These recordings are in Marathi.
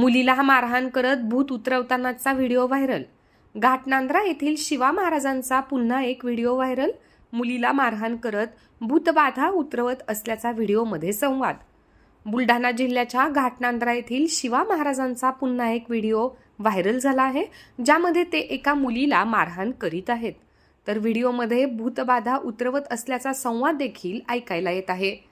मुलीला मारहाण करत भूत उतरवतानाचा व्हिडिओ व्हायरल. घाटनांद्रा येथील शिवा महाराजांचा पुन्हा एक व्हिडिओ व्हायरल. मुलीला मारहाण करत भूतबाधा उतरवत असल्याचा व्हिडिओमध्ये संवाद. बुलढाणा जिल्ह्याच्या घाटनांद्रा येथील शिवा महाराजांचा पुन्हा एक व्हिडिओ व्हायरल झाला आहे ज्यामध्ये ते एका मुलीला मारहाण करीत आहेत. तर व्हिडिओमध्ये भूतबाधा उतरवत असल्याचा संवाद देखील ऐकायला येत आहे.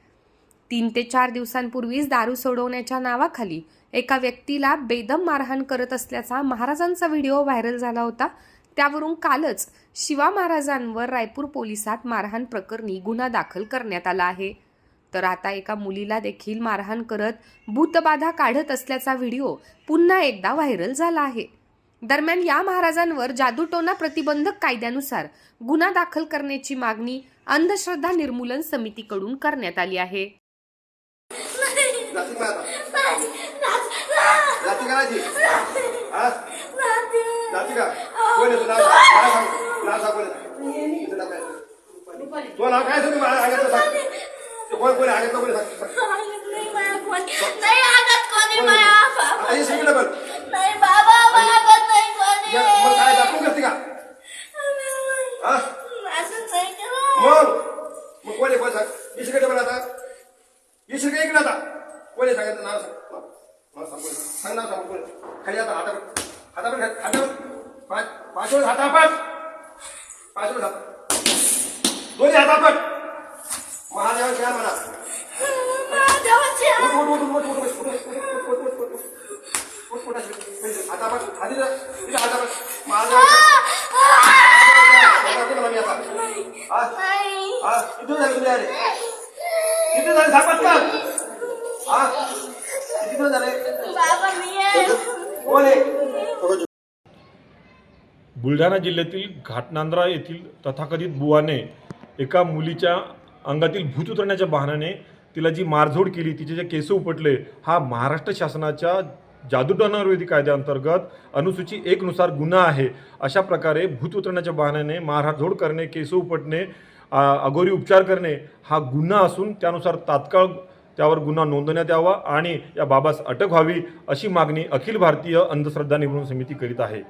तीन ते चार दिवसांपूर्वीच दारू सोडवण्याच्या नावाखाली एका व्यक्तीला बेदम मारहाण करत असल्याचा महाराजांचा व्हिडिओ व्हायरल झाला होता. त्यावरून कालच शिवा महाराजांवर रायपूर पोलिसात मारहाण प्रकरणी गुन्हा दाखल करण्यात आला आहे. तर आता एका मुलीला देखील मारहाण करत भूतबाधा काढत असल्याचा व्हिडिओ पुन्हा एकदा व्हायरल झाला आहे. दरम्यान या महाराजांवर जादूटोना प्रतिबंधक कायद्यानुसार गुन्हा दाखल करण्याची मागणी अंधश्रद्धा निर्मूलन समितीकडून करण्यात आली आहे. जाती का आता. जाती करायची हा? जाती का कोण आहे तुला नाव सांग. नाव सांग कोण आहे? तुझं नाव काय तुझं नाव काय मला सांगितलं सांग. कोण कोण सांगितलं कोणी सांग. हे सांगितलं पण नाही बाबा मागत नाही कोणी मग काय दाखवून करते का? हा? असं नाही करा मग? मग कोण कोण सांग? इकडे पण आता. इकडे इकडे आता. कोणी सांगायचं नाव सांग मला सांगू सांग नाव सांग खाली आता हातावर हातावर हातावर पाच पाच वेळेस हातापट पाच वेळेस हात दोन्ही हातापट महादेवाची आहे म्हणा हातापट हाती हातापट महादेवाची किती झाले सापटतात हा किती दिवस झाले कोण आहे बुलढाणा जिल्ह्यातील घाटनांद्रा येथील तथाकथित बुवाने एका मुलीच्या अंगातील भूत उतरण्याच्या बहाण्याने तिला जी मारझोड केली तिचे जे केस उपटले हा महाराष्ट्र शासनाच्या जादूटनाविरोधी कायद्याअंतर्गत अनुसूची एकनुसार गुन्हा आहे. अशा प्रकारे भूत उतरण्याच्या बहाण्याने मारझोड करणे केस उपटणे अगोरी उपचार करणे हा गुन्हा असून त्यानुसार तात्काळ त्यावर गुन्हा नोंदवण्यात यावा आणि या बाबास अटक व्हावी अशी मागणी अखिल भारतीय अंधश्रद्धा निर्मूलन समिती करीत आहे.